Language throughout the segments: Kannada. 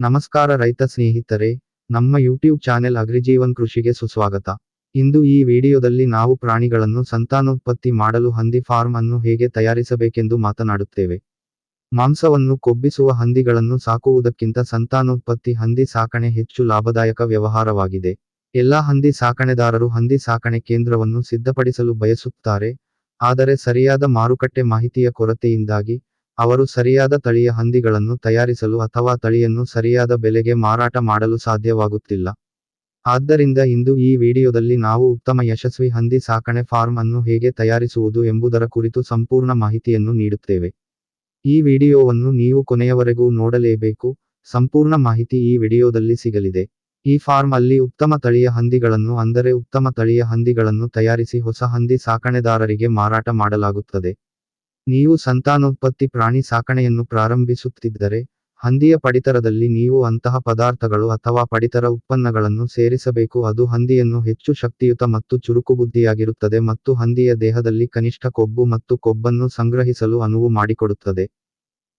ನಮಸ್ಕಾರ ರೈತ ಸ್ನೇಹಿತರೆ, ನಮ್ಮ ಯೂಟ್ಯೂಬ್ ಚಾನೆಲ್ ಅಗ್ರಿಜೀವನ್ ಕೃಷಿಗೆ ಸುಸ್ವಾಗತ. ಇಂದು ಈ ವಿಡಿಯೋದಲ್ಲಿ ನಾವು ಪ್ರಾಣಿಗಳನ್ನು ಸಂತಾನೋತ್ಪತ್ತಿ ಮಾಡಲು ಹಂದಿ ಫಾರ್ಮ್ ಅನ್ನು ಹೇಗೆ ತಯಾರಿಸಬೇಕೆಂದು ಮಾತನಾಡುತ್ತೇವೆ. ಮಾಂಸವನ್ನು ಕೊಬ್ಬಿಸುವ ಹಂದಿಗಳನ್ನು ಸಾಕುವುದಕ್ಕಿಂತ ಸಂತಾನೋತ್ಪತ್ತಿ ಹಂದಿ ಸಾಕಣೆ ಹೆಚ್ಚು ಲಾಭದಾಯಕ ವ್ಯವಹಾರವಾಗಿದೆ. ಎಲ್ಲಾ ಹಂದಿ ಸಾಕಣೆದಾರರು ಹಂದಿ ಸಾಕಣೆ ಕೇಂದ್ರವನ್ನು ಸಿದ್ಧಪಡಿಸಲು ಬಯಸುತ್ತಾರೆ, ಆದರೆ ಸರಿಯಾದ ಮಾರುಕಟ್ಟೆ ಮಾಹಿತಿಯ ಕೊರತೆಯಿಂದಾಗಿ ಅವರು ಸರಿಯಾದ ತಳಿಯ ಹಂದಿಗಳನ್ನು ತಯಾರಿಸಲು ಅಥವಾ ತಳಿಯನ್ನು ಸರಿಯಾದ ಬೆಲೆಗೆ ಮಾರಾಟ ಮಾಡಲು ಸಾಧ್ಯವಾಗುತ್ತಿಲ್ಲ. ಆದ್ದರಿಂದ ಇಂದು ಈ ವಿಡಿಯೋದಲ್ಲಿ ನಾವು ಉತ್ತಮ ಯಶಸ್ವಿ ಹಂದಿ ಸಾಕಣೆ ಫಾರ್ಮ್ ಅನ್ನು ಹೇಗೆ ತಯಾರಿಸುವುದು ಎಂಬುದರ ಕುರಿತು ಸಂಪೂರ್ಣ ಮಾಹಿತಿಯನ್ನು ನೀಡುತ್ತೇವೆ. ಈ ವಿಡಿಯೋವನ್ನು ನೀವು ಕೊನೆಯವರೆಗೂ ನೋಡಲೇಬೇಕು. ಸಂಪೂರ್ಣ ಮಾಹಿತಿ ಈ ವಿಡಿಯೋದಲ್ಲಿ ಸಿಗಲಿದೆ. ಈ ಫಾರ್ಮ್ ಅಲ್ಲಿ ಉತ್ತಮ ತಳಿಯ ಹಂದಿಗಳನ್ನು ಅಂದರೆ ಉತ್ತಮ ತಳಿಯ ಹಂದಿಗಳನ್ನು ತಯಾರಿಸಿ ಹೊಸ ಹಂದಿ ಸಾಕಣೆದಾರರಿಗೆ ಮಾರಾಟ ಮಾಡಲಾಗುತ್ತದೆ. ನೀವು ಸಂತಾನೋತ್ಪತ್ತಿ ಪ್ರಾಣಿ ಸಾಕಣೆಯನ್ನು ಪ್ರಾರಂಭಿಸುತ್ತಿದ್ದರೆ, ಹಂದಿಯ ಪಡಿತರದಲ್ಲಿ ನೀವು ಅಂತಹ ಪದಾರ್ಥಗಳು ಅಥವಾ ಪಡಿತರ ಉತ್ಪನ್ನಗಳನ್ನು ಸೇರಿಸಬೇಕು. ಅದು ಹಂದಿಯನ್ನು ಹೆಚ್ಚು ಶಕ್ತಿಯುತ ಮತ್ತು ಚುರುಕುಬುದ್ಧಿಯಾಗಿರುತ್ತದೆ ಮತ್ತು ಹಂದಿಯ ದೇಹದಲ್ಲಿ ಕನಿಷ್ಠ ಕೊಬ್ಬು ಮತ್ತು ಕೊಬ್ಬನ್ನು ಸಂಗ್ರಹಿಸಲು ಅನುವು ಮಾಡಿಕೊಡುತ್ತದೆ.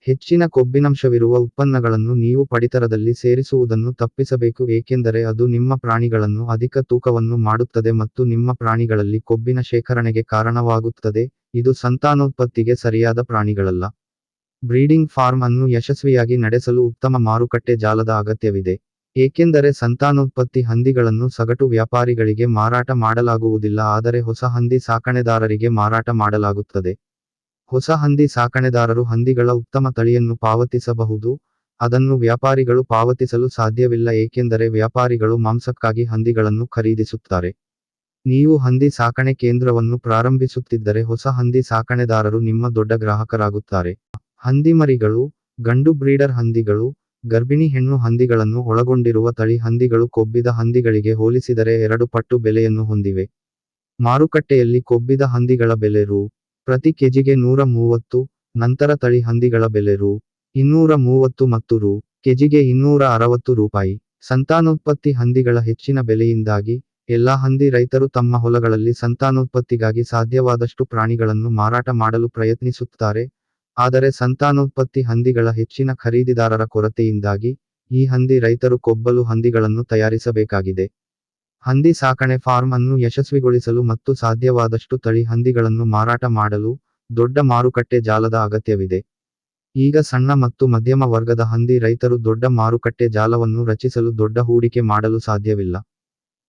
ಹೆಚ್ಚಿನ ಕೊಬ್ಬಿನಂಶವಿರುವ ಉತ್ಪನ್ನಗಳನ್ನು ನೀವು ಪಡಿತರದಲ್ಲಿ ಸೇರಿಸುವುದನ್ನು ತಪ್ಪಿಸಬೇಕು ಏಕೆಂದರೆ ಅದು ನಿಮ್ಮ ಪ್ರಾಣಿಗಳನ್ನು ಅಧಿಕ ತೂಕವನ್ನು ಮಾಡುತ್ತದೆ ಮತ್ತು ನಿಮ್ಮ ಪ್ರಾಣಿಗಳಲ್ಲಿ ಕೊಬ್ಬಿನ ಶೇಖರಣೆಗೆ ಕಾರಣವಾಗುತ್ತದೆ. ಇದು ಸಂತಾನೋತ್ಪತ್ತಿಗೆ ಸರಿಯಾದ ಪ್ರಾಣಿಗಳಲ್ಲ. ಬ್ರೀಡಿಂಗ್ ಫಾರ್ಮ್ ಅನ್ನು ಯಶಸ್ವಿಯಾಗಿ ನಡೆಸಲು ಉತ್ತಮ ಮಾರುಕಟ್ಟೆ ಜಾಲದ ಅಗತ್ಯವಿದೆ. ಏಕೆಂದರೆ ಸಂತಾನೋತ್ಪತ್ತಿ ಹಂದಿಗಳನ್ನು ಸಗಟು ವ್ಯಾಪಾರಿಗಳಿಗೆ ಮಾರಾಟ ಮಾಡಲಾಗುವುದಿಲ್ಲ, ಆದರೆ ಹೊಸ ಹಂದಿ ಸಾಕಣೆದಾರರಿಗೆ ಮಾರಾಟ ಮಾಡಲಾಗುತ್ತದೆ. ಹೊಸ ಹಂದಿ ಸಾಕಣೆದಾರರು ಹಂದಿಗಳ ಉತ್ತಮ ತಳಿಯನ್ನು ಪಾವತಿಸಬಹುದು. ಅದನ್ನು ವ್ಯಾಪಾರಿಗಳು ಪಾವತಿಸಲು ಸಾಧ್ಯವಿಲ್ಲ ಏಕೆಂದರೆ ವ್ಯಾಪಾರಿಗಳು ಮಾಂಸಕ್ಕಾಗಿ ಹಂದಿಗಳನ್ನು ಖರೀದಿಸುತ್ತಾರೆ. ನೀವು ಹಂದಿ ಸಾಕಣೆ ಕೇಂದ್ರವನ್ನು ಪ್ರಾರಂಭಿಸುತ್ತಿದ್ದರೆ ಹೊಸ ಹಂದಿ ಸಾಕಣೆದಾರರು ನಿಮ್ಮ ದೊಡ್ಡ ಗ್ರಾಹಕರಾಗುತ್ತಾರೆ. ಹಂದಿಮರಿಗಳು, ಗಂಡು ಬ್ರೀಡರ್ ಹಂದಿಗಳು, ಗರ್ಭಿಣಿ ಹೆಣ್ಣು ಹಂದಿಗಳನ್ನು ಒಳಗೊಂಡಿರುವ ತಳಿ ಹಂದಿಗಳು ಕೊಬ್ಬಿದ ಹಂದಿಗಳಿಗೆ ಹೋಲಿಸಿದರೆ ಎರಡು ಪಟ್ಟು ಬೆಲೆಯನ್ನು ಹೊಂದಿವೆ. ಮಾರುಕಟ್ಟೆಯಲ್ಲಿ ಕೊಬ್ಬಿದ ಹಂದಿಗಳ ಬೆಲೆ ರು. ಪ್ರತಿ ಕೆಜಿಗೆ ನೂರ ಮೂವತ್ತು, ನಂತರ ತಳಿ ಹಂದಿಗಳ ಬೆಲೆ ರು, ಇನ್ನೂರ ಮೂವತ್ತು ಮತ್ತು ರು, ಕೆಜಿಗೆ ಇನ್ನೂರ ಅರವತ್ತು ರೂಪಾಯಿ. ಸಂತಾನೋತ್ಪತ್ತಿ ಹಂದಿಗಳ ಹೆಚ್ಚಿನ ಬೆಲೆಯಿಂದಾಗಿ, ಎಲ್ಲಾ ಹಂದಿ ರೈತರು ತಮ್ಮ ಹೊಲಗಳಲ್ಲಿ ಸಂತಾನೋತ್ಪತ್ತಿಗಾಗಿ ಸಾಧ್ಯವಾದಷ್ಟು ಪ್ರಾಣಿಗಳನ್ನು ಮಾರಾಟ ಮಾಡಲು ಪ್ರಯತ್ನಿಸುತ್ತಾರೆ. ಆದರೆ ಸಂತಾನೋತ್ಪತ್ತಿ ಹಂದಿಗಳ ಹೆಚ್ಚಿನ ಖರೀದಿದಾರರ ಕೊರತೆಯಿಂದಾಗಿ, ಈ ಹಂದಿ ರೈತರು ಕೊಬ್ಬಲು ಹಂದಿಗಳನ್ನು ತಯಾರಿಸಬೇಕಾಗಿದೆ. ಹಂದಿ ಸಾಕಣೆ ಫಾರ್ಮ್ ಅನ್ನು ಯಶಸ್ವಿಗೊಳಿಸಲು ಮತ್ತು ಸಾಧ್ಯವಾದಷ್ಟು ತಳಿ ಹಂದಿಗಳನ್ನು ಮಾರಾಟ ಮಾಡಲು ದೊಡ್ಡ ಮಾರುಕಟ್ಟೆ ಜಾಲದ ಅಗತ್ಯವಿದೆ. ಈಗ ಸಣ್ಣ ಮತ್ತು ಮಧ್ಯಮ ವರ್ಗದ ಹಂದಿ ರೈತರು ದೊಡ್ಡ ಮಾರುಕಟ್ಟೆ ಜಾಲವನ್ನು ರಚಿಸಲು ದೊಡ್ಡ ಹೂಡಿಕೆ ಮಾಡಲು ಸಾಧ್ಯವಿಲ್ಲ.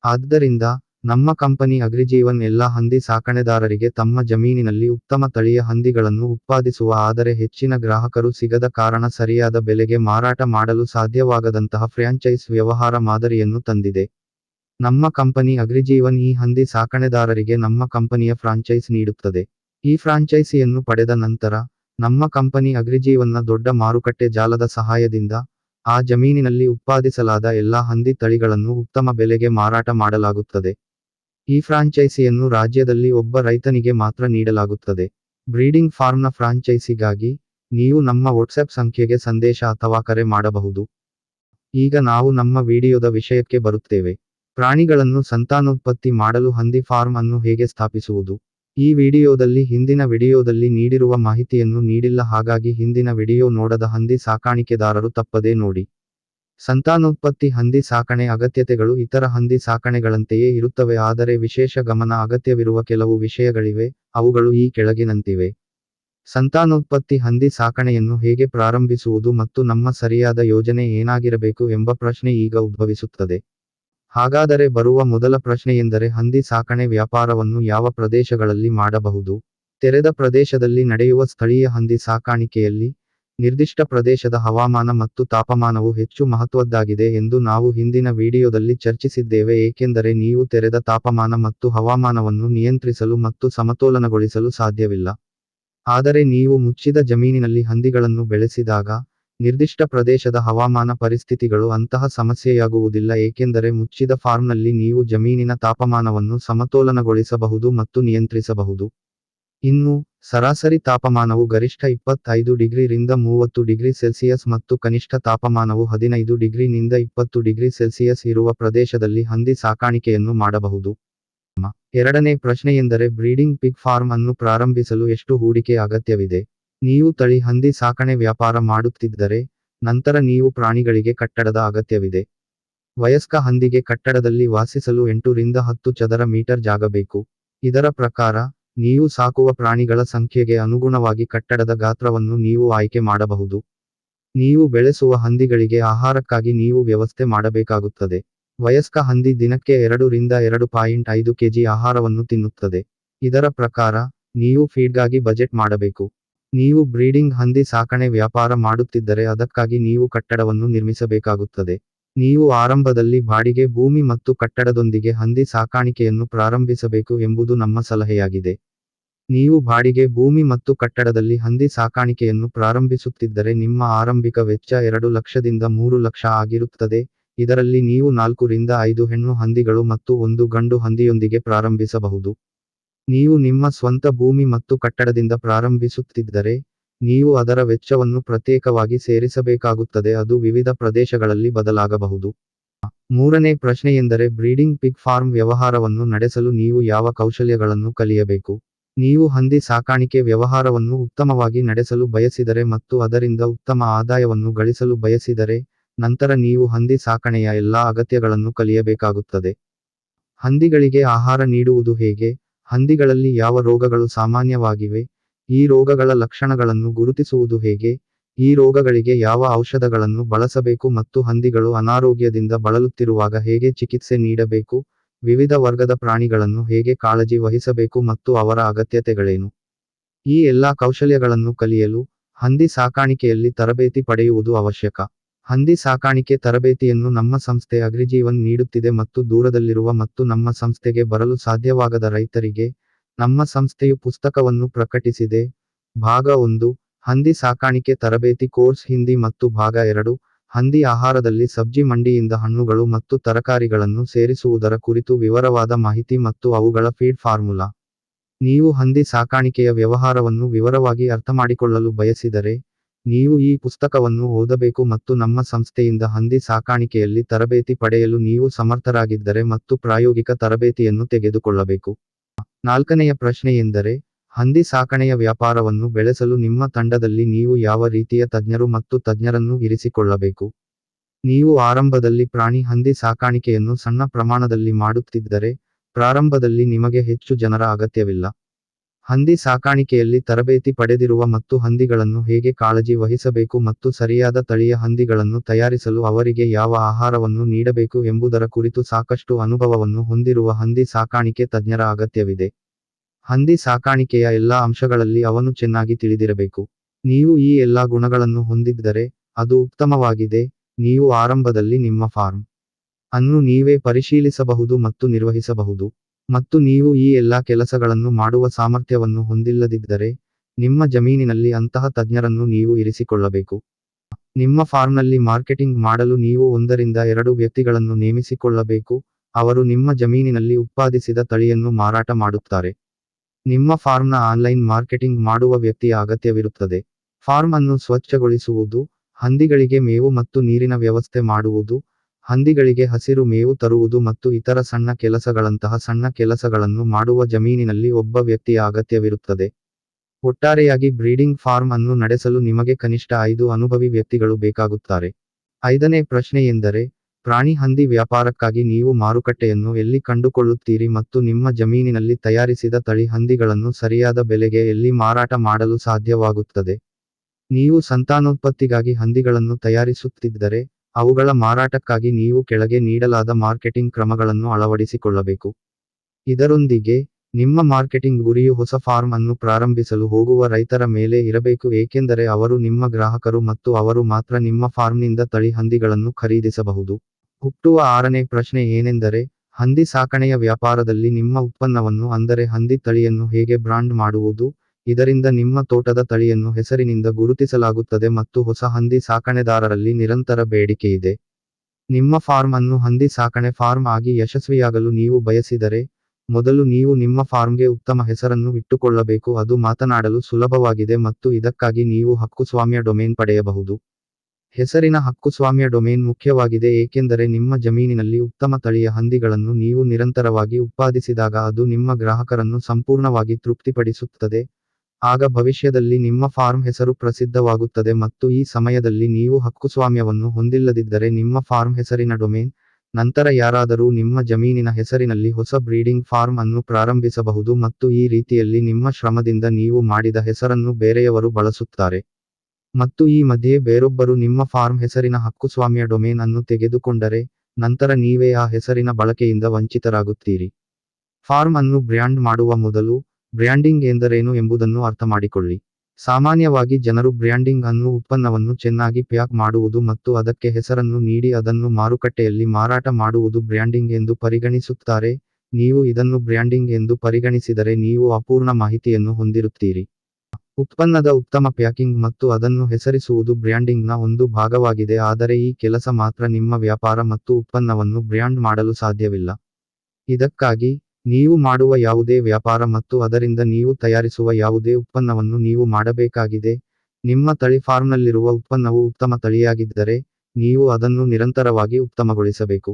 ಆದ್ದರಿಂದ ನಮ್ಮ ಕಂಪನಿ ಅಗ್ರಿಜೀವನ್ ಎಲ್ಲಾ ಹಂದಿ ಸಾಕಣೆದಾರರಿಗೆ ತಮ್ಮ ಜಮೀನಿನಲ್ಲಿ ಉತ್ತಮ ತಳಿಯ ಹಂದಿಗಳನ್ನು ಉತ್ಪಾದಿಸುವ ಆದರೆ ಹೆಚ್ಚಿನ ಗ್ರಾಹಕರು ಸಿಗದ ಕಾರಣ ಸರಿಯಾದ ಬೆಲೆಗೆ ಮಾರಾಟ ಮಾಡಲು ಸಾಧ್ಯವಾಗದಂತಹ ಫ್ರ್ಯಾಂಚೈಸ್ ವ್ಯವಹಾರ ಮಾದರಿಯನ್ನು ತಂದಿದೆ. ನಮ್ಮ ಕಂಪನಿ ಅಗ್ರಿಜೀವನ್ ಈ ಹಂದಿ ಸಾಕಣೆದಾರರಿಗೆ ನಮ್ಮ ಕಂಪನಿಯ ಫ್ರಾಂಚೈಸ್ ನೀಡುತ್ತದೆ. ಈ ಫ್ರಾಂಚೈಸಿಯನ್ನು ಪಡೆದ ನಂತರ, ನಮ್ಮ ಕಂಪನಿ ಅಗ್ರಿಜೀವನ್ನ ದೊಡ್ಡ ಮಾರುಕಟ್ಟೆ ಜಾಲದ ಸಹಾಯದಿಂದ, ಆ ಜಮೀನಿನಲ್ಲಿ ಉತ್ಪಾದಿಸಲಾದ ಎಲ್ಲಾ ಹಂದಿ ತಳಿಗಳನ್ನು ಉತ್ತಮ ಬೆಲೆಗೆ ಮಾರಾಟ ಮಾಡಲಾಗುತ್ತದೆ. ಈ ಫ್ರಾಂಚೈಸಿಯನ್ನು ರಾಜ್ಯದಲ್ಲಿ ಒಬ್ಬ ರೈತನಿಗೆ ಮಾತ್ರ ನೀಡಲಾಗುತ್ತದೆ. ಬ್ರೀಡಿಂಗ್ ಫಾರ್ಮ್ನ ಫ್ರಾಂಚೈಸಿಗಾಗಿ ನೀವು ನಮ್ಮ ವಾಟ್ಸ್ಆ್ಯಪ್ ಸಂಖ್ಯೆಗೆ ಸಂದೇಶ ಅಥವಾ ಕರೆ ಮಾಡಬಹುದು. ಈಗ ನಾವು ನಮ್ಮ ವಿಡಿಯೋದ ವಿಷಯಕ್ಕೆ ಬರುತ್ತೇವೆ. ಪ್ರಾಣಿಗಳನ್ನು ಸಂತಾನೋತ್ಪತ್ತಿ ಮಾಡಲು ಹಂದಿ ಫಾರ್ಮ್ ಅನ್ನು ಹೇಗೆ ಸ್ಥಾಪಿಸುವುದು? ಈ ವಿಡಿಯೋದಲ್ಲಿ ಹಿಂದಿನ ವಿಡಿಯೋದಲ್ಲಿ ನೀಡಿರುವ ಮಾಹಿತಿಯನ್ನು ನೀಡಿಲ್ಲ, ಹಾಗಾಗಿ ಹಿಂದಿನ ವಿಡಿಯೋ ನೋಡದ ಹಂದಿ ಸಾಕಾಣಿಕೆದಾರರು ತಪ್ಪದೇ ನೋಡಿ. ಸಂತಾನೋತ್ಪತ್ತಿ ಹಂದಿ ಸಾಕಣೆ ಅಗತ್ಯತೆಗಳು ಇತರ ಹಂದಿ ಸಾಕಣೆಗಳಂತೆಯೇ ಇರುತ್ತವೆ, ಆದರೆ ವಿಶೇಷ ಗಮನ ಅಗತ್ಯವಿರುವ ಕೆಲವು ವಿಷಯಗಳಿವೆ, ಅವುಗಳು ಈ ಕೆಳಗಿನಂತಿವೆ. ಸಂತಾನೋತ್ಪತ್ತಿ ಹಂದಿ ಸಾಕಣೆಯನ್ನು ಹೇಗೆ ಪ್ರಾರಂಭಿಸುವುದು ಮತ್ತು ನಮ್ಮ ಸರಿಯಾದ ಯೋಜನೆ ಏನಾಗಿರಬೇಕು ಎಂಬ ಪ್ರಶ್ನೆ ಈಗ ಉದ್ಭವಿಸುತ್ತದೆ. ಹಾಗಾದರೆ ಬರುವ ಮೊದಲ ಪ್ರಶ್ನೆಯೆಂದರೆ ಹಂದಿ ಸಾಕಣೆ ವ್ಯಾಪಾರವನ್ನು ಯಾವ ಪ್ರದೇಶಗಳಲ್ಲಿ ಮಾಡಬಹುದು? ತೆರೆದ ಪ್ರದೇಶದಲ್ಲಿ ನಡೆಯುವ ಸ್ಥಳೀಯ ಹಂದಿ ಸಾಕಾಣಿಕೆಯಲ್ಲಿ ನಿರ್ದಿಷ್ಟ ಪ್ರದೇಶದ ಹವಾಮಾನ ಮತ್ತು ತಾಪಮಾನವು ಹೆಚ್ಚು ಮಹತ್ವದ್ದಾಗಿದೆ ಎಂದು ನಾವು ಹಿಂದಿನ ವಿಡಿಯೋದಲ್ಲಿ ಚರ್ಚಿಸಿದ್ದೇವೆ, ಏಕೆಂದರೆ ನೀವು ತೆರೆದ ತಾಪಮಾನ ಮತ್ತು ಹವಾಮಾನವನ್ನು ನಿಯಂತ್ರಿಸಲು ಮತ್ತು ಸಮತೋಲನಗೊಳಿಸಲು ಸಾಧ್ಯವಿಲ್ಲ. ಆದರೆ ನೀವು ಮುಚ್ಚಿದ ಜಮೀನಿನಲ್ಲಿ ಹಂದಿಗಳನ್ನು ಬೆಳೆಸಿದಾಗ ನಿರ್ದಿಷ್ಟ ಪ್ರದೇಶದ ಹವಾಮಾನ ಪರಿಸ್ಥಿತಿಗಳು ಅಂತಹ ಸಮಸ್ಯೆಯಾಗುವುದಿಲ್ಲ, ಏಕೆಂದರೆ ಮುಚ್ಚಿದ ಫಾರ್ಮ್ನಲ್ಲಿ ನೀವು ಜಮೀನಿನ ತಾಪಮಾನವನ್ನು ಸಮತೋಲನಗೊಳಿಸಬಹುದು ಮತ್ತು ನಿಯಂತ್ರಿಸಬಹುದು. ಇನ್ನು, ಸರಾಸರಿ ತಾಪಮಾನವು ಗರಿಷ್ಠ ಇಪ್ಪತ್ತೈದು ಡಿಗ್ರಿ ರಿಂದ ಮೂವತ್ತು ಡಿಗ್ರಿ ಸೆಲ್ಸಿಯಸ್ ಮತ್ತು ಕನಿಷ್ಠ ತಾಪಮಾನವು ಹದಿನೈದು ಡಿಗ್ರಿ ನಿಂದ ಇಪ್ಪತ್ತು ಡಿಗ್ರಿ ಸೆಲ್ಸಿಯಸ್ ಇರುವ ಪ್ರದೇಶದಲ್ಲಿ ಹಂದಿ ಸಾಕಾಣಿಕೆಯನ್ನು ಮಾಡಬಹುದು. ಎರಡನೇ ಪ್ರಶ್ನೆಯೆಂದರೆ, ಬ್ರೀಡಿಂಗ್ ಪಿಗ್ ಫಾರ್ಮ್ ಅನ್ನು ಪ್ರಾರಂಭಿಸಲು ಎಷ್ಟು ಹೂಡಿಕೆ ಅಗತ್ಯವಿದೆ? ನೀವು ತಳಿ ಹಂದಿ ಸಾಕಣೆ ವ್ಯಾಪಾರ ಮಾಡುತ್ತಿದ್ದರೆ ನಂತರ ನೀವು ಪ್ರಾಣಿಗಳಿಗೆ ಕಟ್ಟಡದ ಅಗತ್ಯವಿದೆ. ವಯಸ್ಕ ಹಂದಿಗೆ ಕಟ್ಟಡದಲ್ಲಿ ವಾಸಿಸಲು ಎಂಟು ರಿಂದ ಹತ್ತು ಚದರ ಮೀಟರ್ ಜಾಗ ಬೇಕು. ಇದರ ಪ್ರಕಾರ, ನೀವು ಸಾಕುವ ಪ್ರಾಣಿಗಳ ಸಂಖ್ಯೆಗೆ ಅನುಗುಣವಾಗಿ ಕಟ್ಟಡದ ಗಾತ್ರವನ್ನು ನೀವು ಆಯ್ಕೆ ಮಾಡಬಹುದು. ನೀವು ಬೆಳೆಸುವ ಹಂದಿಗಳಿಗೆ ಆಹಾರಕ್ಕಾಗಿ ನೀವು ವ್ಯವಸ್ಥೆ ಮಾಡಬೇಕಾಗುತ್ತದೆ. ವಯಸ್ಕ ಹಂದಿ ದಿನಕ್ಕೆ ಎರಡರಿಂದ ಎರಡು ಪಾಯಿಂಟ್ ಐದು ಕೆಜಿ ಆಹಾರವನ್ನು ತಿನ್ನುತ್ತದೆ. ಇದರ ಪ್ರಕಾರ, ನೀವು ಫೀಡ್ಗಾಗಿ ಬಜೆಟ್ ಮಾಡಬೇಕು. ನೀವು ಬ್ರೀಡಿಂಗ್ ಹಂದಿ ಸಾಕಣೆ ವ್ಯಾಪಾರ ಮಾಡುತ್ತಿದ್ದರೆ ಅದಕ್ಕಾಗಿ ನೀವು ಕಟ್ಟಡವನ್ನು ನಿರ್ಮಿಸಬೇಕಾಗುತ್ತದೆ. ನೀವು ಆರಂಭದಲ್ಲಿ ಬಾಡಿಗೆ, ಭೂಮಿ ಮತ್ತು ಕಟ್ಟಡದೊಂದಿಗೆ ಹಂದಿ ಸಾಕಾಣಿಕೆಯನ್ನು ಪ್ರಾರಂಭಿಸಬೇಕು ಎಂಬುದು ನಮ್ಮ ಸಲಹೆಯಾಗಿದೆ. ನೀವು ಬಾಡಿಗೆ, ಭೂಮಿ ಮತ್ತು ಕಟ್ಟಡದಲ್ಲಿ ಹಂದಿ ಸಾಕಾಣಿಕೆಯನ್ನು ಪ್ರಾರಂಭಿಸುತ್ತಿದ್ದರೆ ನಿಮ್ಮ ಆರಂಭಿಕ ವೆಚ್ಚ ಎರಡು ಲಕ್ಷದಿಂದ ಮೂರು ಲಕ್ಷ ಆಗಿರುತ್ತದೆ. ಇದರಲ್ಲಿ ನೀವು ನಾಲ್ಕು ರಿಂದ ಐದು ಹೆಣ್ಣು ಹಂದಿಗಳು ಮತ್ತು ಒಂದು ಗಂಡು ಹಂದಿಯೊಂದಿಗೆ ಪ್ರಾರಂಭಿಸಬಹುದು. ನೀವು ನಿಮ್ಮ ಸ್ವಂತ ಭೂಮಿ ಮತ್ತು ಕಟ್ಟಡದಿಂದ ಪ್ರಾರಂಭಿಸುತ್ತಿದ್ದರೆ, ನೀವು ಅದರ ವೆಚ್ಚವನ್ನು ಪ್ರತ್ಯೇಕವಾಗಿ ಸೇರಿಸಬೇಕಾಗುತ್ತದೆ, ಅದು ವಿವಿಧ ಪ್ರದೇಶಗಳಲ್ಲಿ ಬದಲಾಗಬಹುದು. ಮೂರನೇ ಪ್ರಶ್ನೆಯೆಂದರೆ, ಬ್ರೀಡಿಂಗ್ ಪಿಗ್ ಫಾರ್ಮ್ ವ್ಯವಹಾರವನ್ನು ನಡೆಸಲು ನೀವು ಯಾವ ಕೌಶಲ್ಯಗಳನ್ನು ಕಲಿಯಬೇಕು? ನೀವು ಹಂದಿ ಸಾಕಾಣಿಕೆ ವ್ಯವಹಾರವನ್ನು ಉತ್ತಮವಾಗಿ ನಡೆಸಲು ಬಯಸಿದರೆ ಮತ್ತು ಅದರಿಂದ ಉತ್ತಮ ಆದಾಯವನ್ನು ಗಳಿಸಲು ಬಯಸಿದರೆ, ನಂತರ ನೀವು ಹಂದಿ ಸಾಕಣೆಯ ಎಲ್ಲಾ ಅಗತ್ಯಗಳನ್ನು ಕಲಿಯಬೇಕಾಗುತ್ತದೆ. ಹಂದಿಗಳಿಗೆ ಆಹಾರ ನೀಡುವುದು ಹೇಗೆ? ಹಂದಿಗಳಲ್ಲಿ ಯಾವ ರೋಗಗಳು ಸಾಮಾನ್ಯವಾಗಿವೆ? ಈ ರೋಗಗಳ ಲಕ್ಷಣಗಳನ್ನು ಗುರುತಿಸುವುದು ಹೇಗೆ? ಈ ರೋಗಗಳಿಗೆ ಯಾವ ಔಷಧಗಳನ್ನು ಬಳಸಬೇಕು ಮತ್ತು ಹಂದಿಗಳು ಅನಾರೋಗ್ಯದಿಂದ ಬಳಲುತ್ತಿರುವಾಗ ಹೇಗೆ ಚಿಕಿತ್ಸೆ ನೀಡಬೇಕು? ವಿವಿಧ ವರ್ಗದ ಪ್ರಾಣಿಗಳನ್ನು ಹೇಗೆ ಕಾಳಜಿ ವಹಿಸಬೇಕು ಮತ್ತು ಅವರ ಅಗತ್ಯತೆಗಳೇನು? ಈ ಎಲ್ಲಾ ಕೌಶಲ್ಯಗಳನ್ನು ಕಲಿಯಲು ಹಂದಿ ಸಾಕಾಣಿಕೆಯಲ್ಲಿ ತರಬೇತಿ ಪಡೆಯುವುದು ಅವಶ್ಯಕ. ಹಂದಿ ಸಾಕಾಣಿಕೆ ತರಬೇತಿಯನ್ನು ನಮ್ಮ ಸಂಸ್ಥೆ ಅಗ್ರಿಜೀವನ್ ನೀಡುತ್ತಿದೆ ಮತ್ತು ದೂರದಲ್ಲಿರುವ ಮತ್ತು ನಮ್ಮ ಸಂಸ್ಥೆಗೆ ಬರಲು ಸಾಧ್ಯವಾಗದ ರೈತರಿಗೆ ನಮ್ಮ ಸಂಸ್ಥೆಯು ಪುಸ್ತಕವನ್ನು ಪ್ರಕಟಿಸಿದೆ. ಭಾಗ ಒಂದು, ಹಂದಿ ಸಾಕಾಣಿಕೆ ತರಬೇತಿ ಕೋರ್ಸ್ ಹಿಂದಿ ಮತ್ತು ಭಾಗ ಎರಡು, ಹಂದಿ ಆಹಾರದಲ್ಲಿ ಸಬ್ಜಿ ಮಂಡಿಯಿಂದ ಹಣ್ಣುಗಳು ಮತ್ತು ತರಕಾರಿಗಳನ್ನು ಸೇರಿಸುವುದರ ಕುರಿತು ವಿವರವಾದ ಮಾಹಿತಿ ಮತ್ತು ಅವುಗಳ ಫೀಡ್ ಫಾರ್ಮುಲಾ. ನೀವು ಹಂದಿ ಸಾಕಾಣಿಕೆಯ ವ್ಯವಹಾರವನ್ನು ವಿವರವಾಗಿ ಅರ್ಥಮಾಡಿಕೊಳ್ಳಲು ಬಯಸಿದರೆ ನೀವು ಈ ಪುಸ್ತಕವನ್ನು ಓದಬೇಕು ಮತ್ತು ನಮ್ಮ ಸಂಸ್ಥೆಯಿಂದ ಹಂದಿ ಸಾಕಾಣಿಕೆಯಲ್ಲಿ ತರಬೇತಿ ಪಡೆಯಲು ನೀವು ಸಮರ್ಥರಾಗಿದ್ದರೆ ಮತ್ತು ಪ್ರಾಯೋಗಿಕ ತರಬೇತಿಯನ್ನು ತೆಗೆದುಕೊಳ್ಳಬೇಕು. ನಾಲ್ಕನೆಯ ಪ್ರಶ್ನೆಯೆಂದರೆ ಹಂದಿ ಸಾಕಣೆಯ ವ್ಯಾಪಾರವನ್ನು ಬೆಳೆಸಲು ನಿಮ್ಮ ತಂಡದಲ್ಲಿ ನೀವು ಯಾವ ರೀತಿಯ ತಜ್ಞರು ಮತ್ತು ತಜ್ಞರನ್ನು ಇರಿಸಿಕೊಳ್ಳಬೇಕು? ನೀವು ಆರಂಭದಲ್ಲಿ ಪ್ರಾಣಿ ಹಂದಿ ಸಾಕಾಣಿಕೆಯನ್ನು ಸಣ್ಣ ಪ್ರಮಾಣದಲ್ಲಿ ಮಾಡುತ್ತಿದ್ದರೆ, ಪ್ರಾರಂಭದಲ್ಲಿ ನಿಮಗೆ ಹೆಚ್ಚು ಜನರ ಅಗತ್ಯವಿಲ್ಲ. ಹಂದಿ ಸಾಕಾಣಿಕೆಯಲ್ಲಿ ತರಬೇತಿ ಪಡೆದಿರುವ ಮತ್ತು ಹಂದಿಗಳನ್ನು ಹೇಗೆ ಕಾಳಜಿ ವಹಿಸಬೇಕು ಮತ್ತು ಸರಿಯಾದ ತಳಿಯ ಹಂದಿಗಳನ್ನು ತಯಾರಿಸಲು ಅವರಿಗೆ ಯಾವ ಆಹಾರವನ್ನು ನೀಡಬೇಕು ಎಂಬುದರ ಕುರಿತು ಸಾಕಷ್ಟು ಅನುಭವವನ್ನು ಹೊಂದಿರುವ ಹಂದಿ ಸಾಕಾಣಿಕೆ ತಜ್ಞರ ಅಗತ್ಯವಿದೆ. ಹಂದಿ ಸಾಕಾಣಿಕೆಯ ಎಲ್ಲಾ ಅಂಶಗಳಲ್ಲಿ ಅವನು ಚೆನ್ನಾಗಿ ತಿಳಿದಿರಬೇಕು. ನೀವು ಈ ಎಲ್ಲಾ ಗುಣಗಳನ್ನು ಹೊಂದಿದ್ದರೆ ಅದು ಉತ್ತಮವಾಗಿದೆ, ನೀವು ಆರಂಭದಲ್ಲಿ ನಿಮ್ಮ ಫಾರ್ಮ್ ಅನ್ನು ನೀವೇ ಪರಿಶೀಲಿಸಬಹುದು ಮತ್ತು ನಿರ್ವಹಿಸಬಹುದು. ಮತ್ತು ನೀವು ಈ ಎಲ್ಲಾ ಕೆಲಸಗಳನ್ನು ಮಾಡುವ ಸಾಮರ್ಥ್ಯವನ್ನು ಹೊಂದಿಲ್ಲದಿದ್ದರೆ, ನಿಮ್ಮ ಜಮೀನಿನಲ್ಲಿ ಅಂತಹ ತಜ್ಞರನ್ನು ನೀವು ಇರಿಸಿಕೊಳ್ಳಬೇಕು. ನಿಮ್ಮ ಫಾರ್ಮ್ನಲ್ಲಿ ಮಾರ್ಕೆಟಿಂಗ್ ಮಾಡಲು ನೀವು ಒಂದರಿಂದ ಎರಡು ವ್ಯಕ್ತಿಗಳನ್ನು ನೇಮಿಸಿಕೊಳ್ಳಬೇಕು, ಅವರು ನಿಮ್ಮ ಜಮೀನಿನಲ್ಲಿ ಉತ್ಪಾದಿಸಿದ ತಳಿಯನ್ನು ಮಾರಾಟ ಮಾಡುತ್ತಾರೆ. ನಿಮ್ಮ ಫಾರ್ಮ್ನ ಆನ್ಲೈನ್ ಮಾರ್ಕೆಟಿಂಗ್ ಮಾಡುವ ವ್ಯಕ್ತಿಯ ಅಗತ್ಯವಿರುತ್ತದೆ. ಫಾರ್ಮ್ ಅನ್ನು ಸ್ವಚ್ಛಗೊಳಿಸುವುದು, ಹಂದಿಗಳಿಗೆ ಮೇವು ಮತ್ತು ನೀರಿನ ವ್ಯವಸ್ಥೆ ಮಾಡುವುದು ಹಂದಿಗಳಿಗೆ ಹಸಿರು ಮೇವು ತರುವುದು ಮತ್ತು ಇತರ ಸಣ್ಣ ಕೆಲಸಗಳಂತಹ ಸಣ್ಣ ಕೆಲಸಗಳನ್ನು ಮಾಡುವ ಜಮೀನಿನಲ್ಲಿ ಒಬ್ಬ ವ್ಯಕ್ತಿಯ ಅಗತ್ಯವಿರುತ್ತದೆ. ಒಟ್ಟಾರೆಯಾಗಿ ಬ್ರೀಡಿಂಗ್ ಫಾರ್ಮ್ ಅನ್ನು ನಡೆಸಲು ನಿಮಗೆ ಕನಿಷ್ಠ ಐದು ಅನುಭವಿ ವ್ಯಕ್ತಿಗಳು ಬೇಕಾಗುತ್ತಾರೆ. ಐದನೇ ಪ್ರಶ್ನೆ ಎಂದರೆ, ಪ್ರಾಣಿ ಹಂದಿ ವ್ಯಾಪಾರಕ್ಕಾಗಿ ನೀವು ಮಾರುಕಟ್ಟೆಯನ್ನು ಎಲ್ಲಿ ಕಂಡುಕೊಳ್ಳುತ್ತೀರಿ ಮತ್ತು ನಿಮ್ಮ ಜಮೀನಿನಲ್ಲಿ ತಯಾರಿಸಿದ ತಳಿ ಹಂದಿಗಳನ್ನು ಸರಿಯಾದ ಬೆಲೆಗೆ ಎಲ್ಲಿ ಮಾರಾಟ ಮಾಡಲು ಸಾಧ್ಯವಾಗುತ್ತದೆ? ನೀವು ಸಂತಾನೋತ್ಪತ್ತಿಗಾಗಿ ಹಂದಿಗಳನ್ನು ತಯಾರಿಸುತ್ತಿದ್ದರೆ ಅವುಗಳ ಮಾರಾಟಕ್ಕಾಗಿ ನೀವು ಕೆಳಗೆ ನೀಡಲಾದ ಮಾರ್ಕೆಟಿಂಗ್ ಕ್ರಮಗಳನ್ನು ಅಳವಡಿಸಿಕೊಳ್ಳಬೇಕು. ಇದರೊಂದಿಗೆ, ನಿಮ್ಮ ಮಾರ್ಕೆಟಿಂಗ್ ಗುರಿಯು ಹೊಸ ಫಾರ್ಮ್ ಅನ್ನು ಪ್ರಾರಂಭಿಸಲು ಹೋಗುವ ರೈತರ ಮೇಲೆ ಇರಬೇಕು ಏಕೆಂದರೆ ಅವರು ನಿಮ್ಮ ಗ್ರಾಹಕರು ಮತ್ತು ಅವರು ಮಾತ್ರ ನಿಮ್ಮ ಫಾರ್ಮ್ನಿಂದ ತಳಿ ಹಂದಿಗಳನ್ನು ಖರೀದಿಸಬಹುದು. ಹುಟ್ಟುವ ಆರನೇ ಪ್ರಶ್ನೆ ಏನೆಂದರೆ, ಹಂದಿ ಸಾಕಣೆಯ ವ್ಯಾಪಾರದಲ್ಲಿ ನಿಮ್ಮ ಉತ್ಪನ್ನವನ್ನು ಅಂದರೆ ಹಂದಿ ತಳಿಯನ್ನು ಹೇಗೆ ಬ್ರಾಂಡ್ ಮಾಡುವುದು? ಇದರಿಂದ ನಿಮ್ಮ ತೋಟದ ತಳಿಯನ್ನು ಹೆಸರಿನಿಂದ ಗುರುತಿಸಲಾಗುತ್ತದೆ ಮತ್ತು ಹೊಸ ಹಂದಿ ಸಾಕಣೆದಾರರಲ್ಲಿ ನಿರಂತರ ಬೇಡಿಕೆಯಿದೆ ನಿಮ್ಮ ಫಾರ್ಮ್ ಅನ್ನು ಹಂದಿ ಸಾಕಣೆ ಫಾರ್ಮ್ ಆಗಿ ಯಶಸ್ವಿಯಾಗಲು ನೀವು ಬಯಸಿದರೆ, ಮೊದಲು ನೀವು ನಿಮ್ಮ ಫಾರ್ಮ್ಗೆ ಉತ್ತಮ ಹೆಸರನ್ನು ಇಟ್ಟುಕೊಳ್ಳಬೇಕು, ಅದು ಮಾತನಾಡಲು ಸುಲಭವಾಗಿದೆ ಮತ್ತು ಇದಕ್ಕಾಗಿ ನೀವು ಹಕ್ಕುಸ್ವಾಮ್ಯ ಡೊಮೇನ್ ಪಡೆಯಬಹುದು. ಹೆಸರಿನ ಹಕ್ಕುಸ್ವಾಮ್ಯ ಡೊಮೇನ್ ಮುಖ್ಯವಾಗಿದೆ ಏಕೆಂದರೆ ನಿಮ್ಮ ಜಮೀನಿನಲ್ಲಿ ಉತ್ತಮ ತಳಿಯ ಹಂದಿಗಳನ್ನು ನೀವು ನಿರಂತರವಾಗಿ ಉತ್ಪಾದಿಸಿದಾಗ ಅದು ನಿಮ್ಮ ಗ್ರಾಹಕರನ್ನು ಸಂಪೂರ್ಣವಾಗಿ ತೃಪ್ತಿಪಡಿಸುತ್ತದೆ. ಆಗ ಭವಿಷ್ಯದಲ್ಲಿ ನಿಮ್ಮ ಫಾರ್ಮ್ ಹೆಸರು ಪ್ರಸಿದ್ಧವಾಗುತ್ತದೆ ಮತ್ತು ಈ ಸಮಯದಲ್ಲಿ ನೀವು ಹಕ್ಕುಸ್ವಾಮ್ಯವನ್ನು ಹೊಂದಿಲ್ಲದಿದ್ದರೆ ನಿಮ್ಮ ಫಾರ್ಮ್ ಹೆಸರಿನ ಡೊಮೇನ್, ನಂತರ ಯಾರಾದರೂ ನಿಮ್ಮ ಜಮೀನಿನ ಹೆಸರಿನಲ್ಲಿ ಹೊಸ ಬ್ರೀಡಿಂಗ್ ಫಾರ್ಮ್ ಅನ್ನು ಪ್ರಾರಂಭಿಸಬಹುದು ಮತ್ತು ಈ ರೀತಿಯಲ್ಲಿ ನಿಮ್ಮ ಶ್ರಮದಿಂದ ನೀವು ಮಾಡಿದ ಹೆಸರನ್ನು ಬೇರೆಯವರು ಬಳಸುತ್ತಾರೆ. ಮತ್ತು ಈ ಮಧ್ಯೆ ಬೇರೊಬ್ಬರು ನಿಮ್ಮ ಫಾರ್ಮ್ ಹೆಸರಿನ ಹಕ್ಕುಸ್ವಾಮ್ಯ ಡೊಮೇನ್ ಅನ್ನು ತೆಗೆದುಕೊಂಡರೆ, ನಂತರ ನೀವೇ ಆ ಹೆಸರಿನ ಬಳಕೆಯಿಂದ ವಂಚಿತರಾಗುತ್ತೀರಿ. ಫಾರ್ಮ್ ಅನ್ನು ಬ್ರ್ಯಾಂಡ್ ಮಾಡುವ ಮೊದಲು ಬ್ರ್ಯಾಂಡಿಂಗ್ ಎಂದರೇನು ಎಂಬುದನ್ನು ಅರ್ಥಮಾಡಿಕೊಳ್ಳಿ. ಸಾಮಾನ್ಯವಾಗಿ ಜನರು ಬ್ರ್ಯಾಂಡಿಂಗ್ ಅನ್ನು, ಉತ್ಪನ್ನವನ್ನು ಚೆನ್ನಾಗಿ ಪ್ಯಾಕ್ ಮಾಡುವುದು ಮತ್ತು ಅದಕ್ಕೆ ಹೆಸರನ್ನು ನೀಡಿ ಅದನ್ನು ಮಾರುಕಟ್ಟೆಯಲ್ಲಿ ಮಾರಾಟ ಮಾಡುವುದು ಬ್ರ್ಯಾಂಡಿಂಗ್ ಎಂದು ಪರಿಗಣಿಸುತ್ತಾರೆ. ನೀವು ಇದನ್ನು ಬ್ರ್ಯಾಂಡಿಂಗ್ ಎಂದು ಪರಿಗಣಿಸಿದರೆ ನೀವು ಅಪೂರ್ಣ ಮಾಹಿತಿಯನ್ನು ಹೊಂದಿರುತ್ತೀರಿ. ಉತ್ಪನ್ನದ ಉತ್ತಮ ಪ್ಯಾಕಿಂಗ್ ಮತ್ತು ಅದನ್ನು ಹೆಸರಿಸುವುದು ಬ್ರ್ಯಾಂಡಿಂಗ್ನ ಒಂದು ಭಾಗವಾಗಿದೆ, ಆದರೆ ಈ ಕೆಲಸ ಮಾತ್ರ ನಿಮ್ಮ ವ್ಯಾಪಾರ ಮತ್ತು ಉತ್ಪನ್ನವನ್ನು ಬ್ರ್ಯಾಂಡ್ ಮಾಡಲು ಸಾಧ್ಯವಿಲ್ಲ. ಇದಕ್ಕಾಗಿ ನೀವು ಮಾಡುವ ಯಾವುದೇ ವ್ಯಾಪಾರ ಮತ್ತು ಅದರಿಂದ ನೀವು ತಯಾರಿಸುವ ಯಾವುದೇ ಉತ್ಪನ್ನವನ್ನು ನೀವು ಮಾಡಬೇಕಾಗಿದೆ. ನಿಮ್ಮ ತಳಿ ಫಾರ್ಮ್ನಲ್ಲಿರುವ ಉತ್ಪನ್ನವು ಉತ್ತಮ ತಳಿಯಾಗಿದ್ದರೆ, ನೀವು ಅದನ್ನು ನಿರಂತರವಾಗಿ ಉತ್ತಮಗೊಳಿಸಬೇಕು.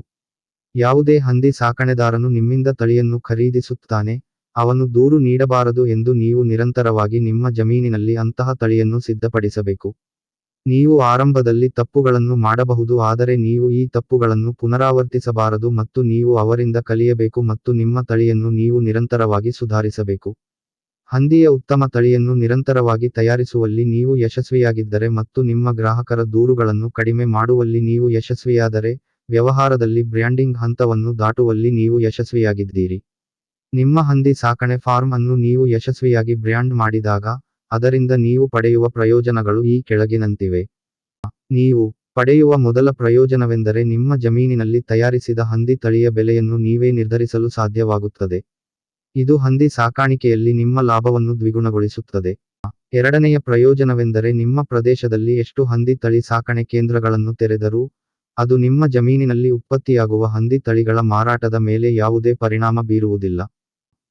ಯಾವುದೇ ಹಂದಿ ಸಾಕಣೆದಾರನು ನಿಮ್ಮಿಂದ ತಳಿಯನ್ನು ಖರೀದಿಸುತ್ತಾನೆ, ಅವನು ದೂರು ನೀಡಬಾರದು ಎಂದು ನೀವು ನಿರಂತರವಾಗಿ ನಿಮ್ಮ ಜಮೀನಿನಲ್ಲಿ ಅಂತಹ ತಳಿಯನ್ನು ಸಿದ್ಧಪಡಿಸಬೇಕು. ನೀವು ಆರಂಭದಲ್ಲಿ ತಪ್ಪುಗಳನ್ನು ಮಾಡಬಹುದು, ಆದರೆ ನೀವು ಈ ತಪ್ಪುಗಳನ್ನು ಪುನರಾವರ್ತಿಸಬಾರದು ಮತ್ತು ನೀವು ಅವರಿಂದ ಕಲಿಯಬೇಕು ಮತ್ತು ನಿಮ್ಮ ತಳಿಯನ್ನು ನೀವು ನಿರಂತರವಾಗಿ ಸುಧಾರಿಸಬೇಕು. ಹಂದಿಯ ಉತ್ತಮ ತಳಿಯನ್ನು ನಿರಂತರವಾಗಿ ತಯಾರಿಸುವಲ್ಲಿ ನೀವು ಯಶಸ್ವಿಯಾಗಿದ್ದರೆ ಮತ್ತು ನಿಮ್ಮ ಗ್ರಾಹಕರ ದೂರುಗಳನ್ನು ಕಡಿಮೆ ಮಾಡುವಲ್ಲಿ ನೀವು ಯಶಸ್ವಿಯಾದರೆ, ವ್ಯವಹಾರದಲ್ಲಿ ಬ್ರ್ಯಾಂಡಿಂಗ್ ಹಂತವನ್ನು ದಾಟುವಲ್ಲಿ ನೀವು ಯಶಸ್ವಿಯಾಗಿದ್ದೀರಿ. ನಿಮ್ಮ ಹಂದಿ ಸಾಕಣೆ ಫಾರ್ಮ್ ಅನ್ನು ನೀವು ಯಶಸ್ವಿಯಾಗಿ ಬ್ರ್ಯಾಂಡ್ ಮಾಡಿದಾಗ ಅದರಿಂದ ನೀವು ಪಡೆಯುವ ಪ್ರಯೋಜನಗಳು ಈ ಕೆಳಗಿನಂತಿವೆ. ನೀವು ಪಡೆಯುವ ಮೊದಲ ಪ್ರಯೋಜನವೆಂದರೆ ನಿಮ್ಮ ಜಮೀನಿನಲ್ಲಿ ತಯಾರಿಸಿದ ಹಂದಿ ತಳಿಯ ಬೆಲೆಯನ್ನು ನೀವೇ ನಿರ್ಧರಿಸಲು ಸಾಧ್ಯವಾಗುತ್ತದೆ. ಇದು ಹಂದಿ ಸಾಕಾಣಿಕೆಯಲ್ಲಿ ನಿಮ್ಮ ಲಾಭವನ್ನು ದ್ವಿಗುಣಗೊಳಿಸುತ್ತದೆ. ಎರಡನೆಯ ಪ್ರಯೋಜನವೆಂದರೆ ನಿಮ್ಮ ಪ್ರದೇಶದಲ್ಲಿ ಎಷ್ಟು ಹಂದಿ ತಳಿ ಸಾಕಣೆ ಕೇಂದ್ರಗಳನ್ನು ತೆರೆದರೂ ಅದು ನಿಮ್ಮ ಜಮೀನಿನಲ್ಲಿ ಉತ್ಪತ್ತಿಯಾಗುವ ಹಂದಿ ತಳಿಗಳ ಮಾರಾಟದ ಮೇಲೆ ಯಾವುದೇ ಪರಿಣಾಮ ಬೀರುವುದಿಲ್ಲ.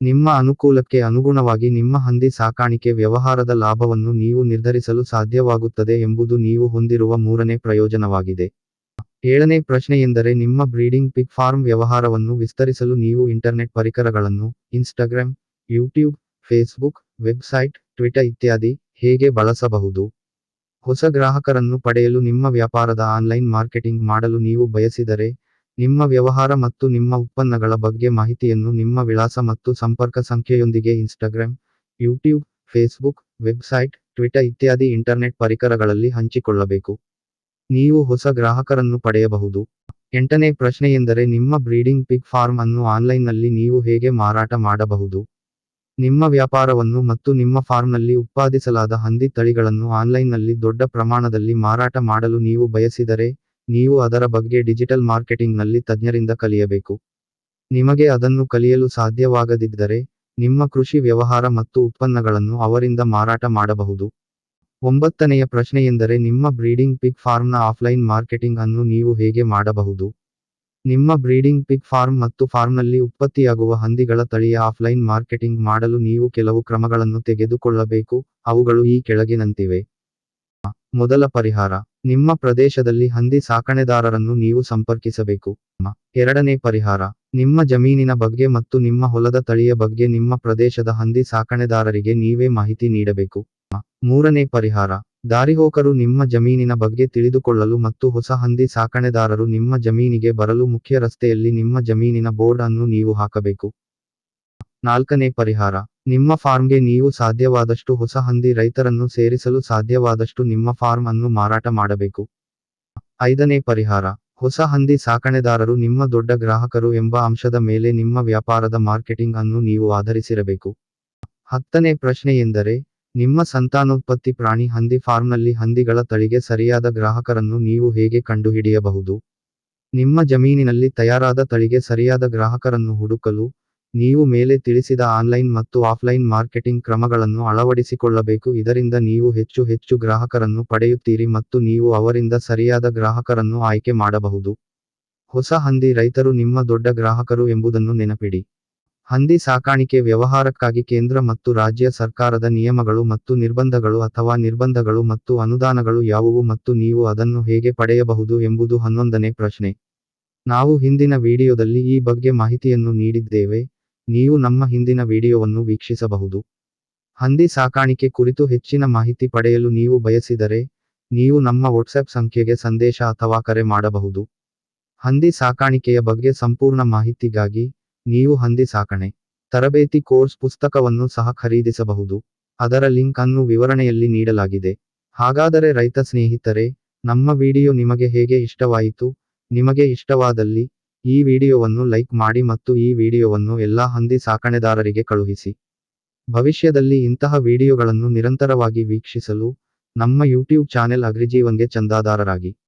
ನಿಮ್ಮ ಅನುಕೂಲಕ್ಕೆ ಅನುಗುಣವಾಗಿ ನಿಮ್ಮ ಹಂದಿ ಸಾಕಾಣಿಕೆ ವ್ಯವಹಾರದ ಲಾಭವನ್ನು ನೀವು ನಿರ್ಧರಿಸಲು ಸಾಧ್ಯವಾಗುತ್ತದೆ ಎಂಬುದು ನೀವು ಹೊಂದಿರುವ ಮೂರನೇ ಪ್ರಯೋಜನವಾಗಿದೆ. ಏಳನೇ ಪ್ರಶ್ನೆಯೆಂದರೆ ನಿಮ್ಮ ಬ್ರೀಡಿಂಗ್ ಪಿಗ್ ಫಾರ್ಮ್ ವ್ಯವಹಾರವನ್ನು ವಿಸ್ತರಿಸಲು ನೀವು ಇಂಟರ್ನೆಟ್ ಪರಿಕರಗಳನ್ನು, Instagram, YouTube, Facebook, website, Twitter ಇತ್ಯಾದಿ ಹೇಗೆ ಬಳಸಬಹುದು? ಹೊಸ ಗ್ರಾಹಕರನ್ನು ಪಡೆಯಲು ನಿಮ್ಮ ವ್ಯಾಪಾರದ ಆನ್ಲೈನ್ ಮಾರ್ಕೆಟಿಂಗ್ ಮಾಡಲು ನೀವು ಬಯಸಿದರೆ ನಿಮ್ಮ ವ್ಯವಹಾರ ಮತ್ತು ನಿಮ್ಮ ಉತ್ಪನ್ನಗಳ ಬಗ್ಗೆ ಮಾಹಿತಿಯನ್ನು ನಿಮ್ಮ ವಿಳಾಸ ಮತ್ತು ಸಂಪರ್ಕ ಸಂಖ್ಯೆಯೊಂದಿಗೆ Instagram YouTube Facebook website Twitter ಇತ್ಯಾದಿ ಇಂಟರ್ನೆಟ್ ಪರಿಕರಗಳಲ್ಲಿ ಹಂಚಿಕೊಳ್ಳಬೇಕು. ನೀವು ಹೊಸ ಗ್ರಾಹಕರನ್ನು ಪಡೆಯಬಹುದು. ಎಂಟನೇ ಪ್ರಶ್ನೆಯೆಂದರೆ ನಿಮ್ಮ ಬ್ರೀಡಿಂಗ್ ಪಿಗ್ ಫಾರ್ಮ್ ಅನ್ನು ಆನ್ಲೈನ್ನಲ್ಲಿ ನೀವು ಹೇಗೆ ಮಾರಾಟ ಮಾಡಬಹುದು? ನಿಮ್ಮ ವ್ಯಾಪಾರವನ್ನು ಮತ್ತು ನಿಮ್ಮ ಫಾರ್ಮ್ನಲ್ಲಿ ಉತ್ಪಾದಿಸಲಾದ ಹಂದಿ ತಳಿಗಳನ್ನು ಆನ್ಲೈನ್ನಲ್ಲಿ ದೊಡ್ಡ ಪ್ರಮಾಣದಲ್ಲಿ ಮಾರಾಟ ಮಾಡಲು ನೀವು ಬಯಸಿದರೆ ನೀವು ಅದರ ಬಗ್ಗೆ ಡಿಜಿಟಲ್ ಮಾರ್ಕೆಟಿಂಗ್ನಲ್ಲಿ ತಜ್ಞರಿಂದ ಕಲಿಯಬೇಕು. ನಿಮಗೆ ಅದನ್ನು ಕಲಿಯಲು ಸಾಧ್ಯವಾಗದಿದ್ದರೆ, ನಿಮ್ಮ ಕೃಷಿ ವ್ಯವಹಾರ ಮತ್ತು ಉತ್ಪನ್ನಗಳನ್ನು ಅವರಿಂದ ಮಾರಾಟ ಮಾಡಬಹುದು. ಒಂಬತ್ತನೆಯ ಪ್ರಶ್ನೆಯೆಂದರೆ ನಿಮ್ಮ ಬ್ರೀಡಿಂಗ್ ಪಿಗ್ ಫಾರ್ಮ್ನ ಆಫ್ಲೈನ್ ಮಾರ್ಕೆಟಿಂಗ್ ಅನ್ನು ನೀವು ಹೇಗೆ ಮಾಡಬಹುದು? ನಿಮ್ಮ ಬ್ರೀಡಿಂಗ್ ಪಿಗ್ ಫಾರ್ಮ್ ಮತ್ತು ಫಾರ್ಮ್ನಲ್ಲಿ ಉತ್ಪತ್ತಿಯಾಗುವ ಹಂದಿಗಳ ತಳಿಯ ಆಫ್ಲೈನ್ ಮಾರ್ಕೆಟಿಂಗ್ ಮಾಡಲು ನೀವು ಕೆಲವು ಕ್ರಮಗಳನ್ನು ತೆಗೆದುಕೊಳ್ಳಬೇಕು, ಅವುಗಳು ಈ ಕೆಳಗಿನಂತಿವೆ. ಮೊದಲ ಪರಿಹಾರ. ನಿಮ್ಮ ಪ್ರದೇಶದಲ್ಲಿ ಹಂದಿ ಸಾಕಣೆದಾರರನ್ನು ನೀವು ಸಂಪರ್ಕಿಸಬೇಕು. ಎರಡನೇ ಪರಿಹಾರ. ನಿಮ್ಮ ಜಮೀನಿನ ಬಗ್ಗೆ ಮತ್ತು ನಿಮ್ಮ ಹೊಲದ ತಳಿಯ ಬಗ್ಗೆ ನಿಮ್ಮ ಪ್ರದೇಶದ ಹಂದಿ ಸಾಕಣೆದಾರರಿಗೆ ನೀವೇ ಮಾಹಿತಿ ನೀಡಬೇಕು. ಮೂರನೇ ಪರಿಹಾರ. ದಾರಿಹೋಕರು ನಿಮ್ಮ ಜಮೀನಿನ ಬಗ್ಗೆ ತಿಳಿದುಕೊಳ್ಳಲು ಮತ್ತು ಹೊಸ ಹಂದಿ ಸಾಕಣೆದಾರರು ನಿಮ್ಮ ಜಮೀನಿಗೆ ಬರಲು ಮುಖ್ಯ ರಸ್ತೆಯಲ್ಲಿ ನಿಮ್ಮ ಜಮೀನಿನ ಬೋರ್ಡ್ ಅನ್ನು ನೀವು ಹಾಕಬೇಕು. ನಾಲ್ಕನೇ ಪರಿಹಾರ. ನಿಮ್ಮ ಫಾರ್ಮ್ಗೆ ನೀವು ಸಾಧ್ಯವಾದಷ್ಟು ಹೊಸ ಹಂದಿ ರೈತರನ್ನು ಸೇರಿಸಲು ಸಾಧ್ಯವಾದಷ್ಟು ನಿಮ್ಮ ಫಾರ್ಮ್ ಅನ್ನು ಮಾರಾಟ ಮಾಡಬೇಕು. ಐದನೇ ಪರಿಹಾರ. ಹೊಸ ಹಂದಿ ಸಾಕಣೆದಾರರು ನಿಮ್ಮ ದೊಡ್ಡ ಗ್ರಾಹಕರು ಎಂಬ ಅಂಶದ ಮೇಲೆ ನಿಮ್ಮ ವ್ಯಾಪಾರದ ಮಾರ್ಕೆಟಿಂಗ್ ಅನ್ನು ನೀವು ಆಧರಿಸಿರಬೇಕು. ಹತ್ತನೇ ಪ್ರಶ್ನೆ ಎಂದರೆ, ನಿಮ್ಮ ಸಂತಾನೋತ್ಪತ್ತಿ ಪ್ರಾಣಿ ಹಂದಿ ಫಾರ್ಮ್ನಲ್ಲಿ ಹಂದಿಗಳ ತಳಿಗೆ ಸರಿಯಾದ ಗ್ರಾಹಕರನ್ನು ನೀವು ಹೇಗೆ ಕಂಡುಹಿಡಿಯಬಹುದು? ನಿಮ್ಮ ಜಮೀನಿನಲ್ಲಿ ತಯಾರಾದ ತಳಿಗೆ ಸರಿಯಾದ ಗ್ರಾಹಕರನ್ನು ಹುಡುಕಲು ನೀವು ಮೇಲೆ ತಿಳಿಸಿದ ಆನ್ಲೈನ್ ಮತ್ತು ಆಫ್ಲೈನ್ ಮಾರ್ಕೆಟಿಂಗ್ ಕ್ರಮಗಳನ್ನು ಅಳವಡಿಸಿಕೊಳ್ಳಬೇಕು. ಇದರಿಂದ ನೀವು ಹೆಚ್ಚು ಹೆಚ್ಚು ಗ್ರಾಹಕರನ್ನು ಪಡೆಯುತ್ತೀರಿ ಮತ್ತು ನೀವು ಅವರಿಂದ ಸರಿಯಾದ ಗ್ರಾಹಕರನ್ನು ಆಯ್ಕೆ ಮಾಡಬಹುದು. ಹೊಸ ಹಂದಿ ರೈತರು ನಿಮ್ಮ ದೊಡ್ಡ ಗ್ರಾಹಕರು ಎಂಬುದನ್ನು ನೆನಪಿಡಿ. ಹಂದಿ ಸಾಕಾಣಿಕೆ ವ್ಯವಹಾರಕ್ಕಾಗಿ ಕೇಂದ್ರ ಮತ್ತು ರಾಜ್ಯ ಸರ್ಕಾರದ ನಿಯಮಗಳು ಮತ್ತು ನಿರ್ಬಂಧಗಳು ಅಥವಾ ನಿರ್ಬಂಧಗಳು ಮತ್ತು ಅನುದಾನಗಳು ಯಾವುವು ಮತ್ತು ನೀವು ಅದನ್ನು ಹೇಗೆ ಪಡೆಯಬಹುದು ಎಂಬುದು ಹನ್ನೊಂದನೇ ಪ್ರಶ್ನೆ. ನಾವು ಹಿಂದಿನ ವಿಡಿಯೋದಲ್ಲಿ ಈ ಬಗ್ಗೆ ಮಾಹಿತಿಯನ್ನು ನೀಡಿದ್ದೇವೆ. ನೀವು ನಮ್ಮ ಹಿಂದಿನ ವಿಡಿಯೋವನ್ನು ವೀಕ್ಷಿಸಬಹುದು. ಹಂದಿ ಸಾಕಾಣಿಕೆ ಕುರಿತು ಹೆಚ್ಚಿನ ಮಾಹಿತಿ ಪಡೆಯಲು ನೀವು ಬಯಸಿದರೆ, ನೀವು ನಮ್ಮ ವಾಟ್ಸ್ಆ್ಯಪ್ ಸಂಖ್ಯೆಗೆ ಸಂದೇಶ ಅಥವಾ ಕರೆ ಮಾಡಬಹುದು. ಹಂದಿ ಸಾಕಾಣಿಕೆಯ ಬಗ್ಗೆ ಸಂಪೂರ್ಣ ಮಾಹಿತಿಗಾಗಿ ನೀವು ಹಂದಿ ಸಾಕಣೆ, ತರಬೇತಿ ಕೋರ್ಸ್ ಪುಸ್ತಕವನ್ನು ಸಹ ಖರೀದಿಸಬಹುದು. ಅದರ ಲಿಂಕ್ ಅನ್ನು ವಿವರಣೆಯಲ್ಲಿ ನೀಡಲಾಗಿದೆ. ಹಾಗಾದರೆ ರೈತ ಸ್ನೇಹಿತರೆ, ನಮ್ಮ ವಿಡಿಯೋ ನಿಮಗೆ ಹೇಗೆ ಇಷ್ಟವಾಯಿತು? ನಿಮಗೆ ಇಷ್ಟವಾದಲ್ಲಿ ಈ ವಿಡಿಯೋವನ್ನು ಲೈಕ್ ಮಾಡಿ ಮತ್ತು ಈ ವಿಡಿಯೋವನ್ನು ಎಲ್ಲಾ ಹಂದಿ ಸಾಕಣೆದಾರರಿಗೆ ಕಳುಹಿಸಿ. ಭವಿಷ್ಯದಲ್ಲಿ ಇಂತಹ ವಿಡಿಯೋಗಳನ್ನು ನಿರಂತರವಾಗಿ ವೀಕ್ಷಿಸಲು ನಮ್ಮ ಯೂಟ್ಯೂಬ್ ಚಾನೆಲ್ ಅಗ್ರಿಜೀವನ್ಗೆ ಚಂದಾದಾರರಾಗಿ.